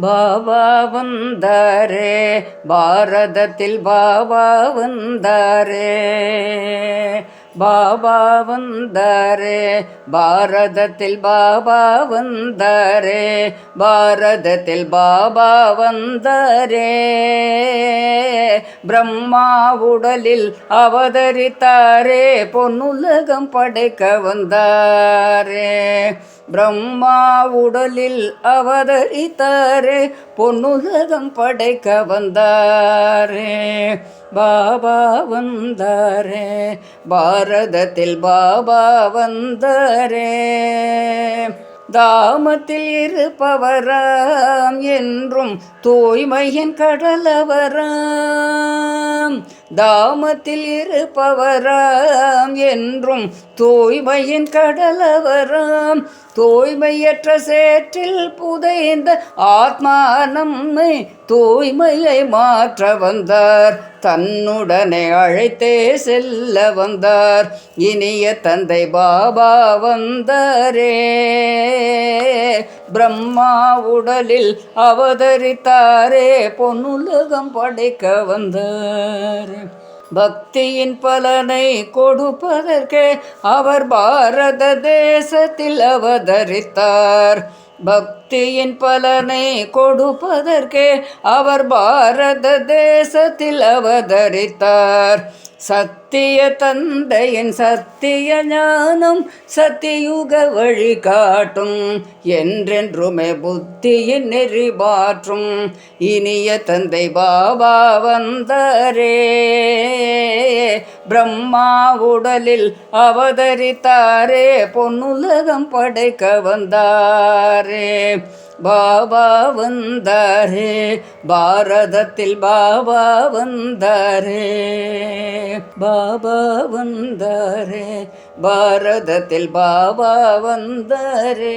பாபா வந்தாரே பாரதத்தில் பாபா வந்தாரே. பாபா வந்தாரே பாரதத்தில் பாபா வந்தாரே பாரதத்தில் பாபா வந்தாரே. பிரம்மா உடலில் அவதரித்தாரே பொன்னுலகம் படைக்க வந்தாரே. பிரம்மா உடலில் அவதரித்தாரே பொன்னுலகம் படைக்க வந்தாரே பாபா வந்தாரே பாரதத்தில் பாபா வந்தாரே. தாமத்தில் இருப்பவராம் என்றும் தூய்மையின் கடலவராம். தாமத்தில் இருப்பவராம் என்றும் தூய்மையின் கடலவராம். தூய்மையற்ற சேற்றில் புதைந்த ஆத்மா நம்மை தூய்மையை மாற்ற வந்தார். தன்னுடனே அழைத்தே செல்ல வந்தார். இனிய தந்தை பாபா வந்தாரே. பிரம்மா உடலில் அவதரித்தாரே பொன்னுலகம் படைக்க வந்தார். பக்தியின் பலனை கொடுப்பதற்கே அவர் பாரத தேசத்தில் அவதரித்தார். பக்தியின் பலனை கொடுப்பதற்கே அவர் பாரத தேசத்தில் அவதரித்தார். சத்திய தந்தையின் சத்திய ஞானம் சத்தியுக வழி காட்டும். என்றென்றுமே புத்தியின் நெறி மாற்றும் இனிய தந்தை பாபா வந்தாரே. பிரம்மா உடலில் அவதரித்தாரே பொன்னுலகம் படைக்க வந்தாரே பாபா வந்தாரே பாரதத்தில் பாபா வந்தாரே பாபா வந்தாரே பாரதத்தில் பாபா வந்தாரே.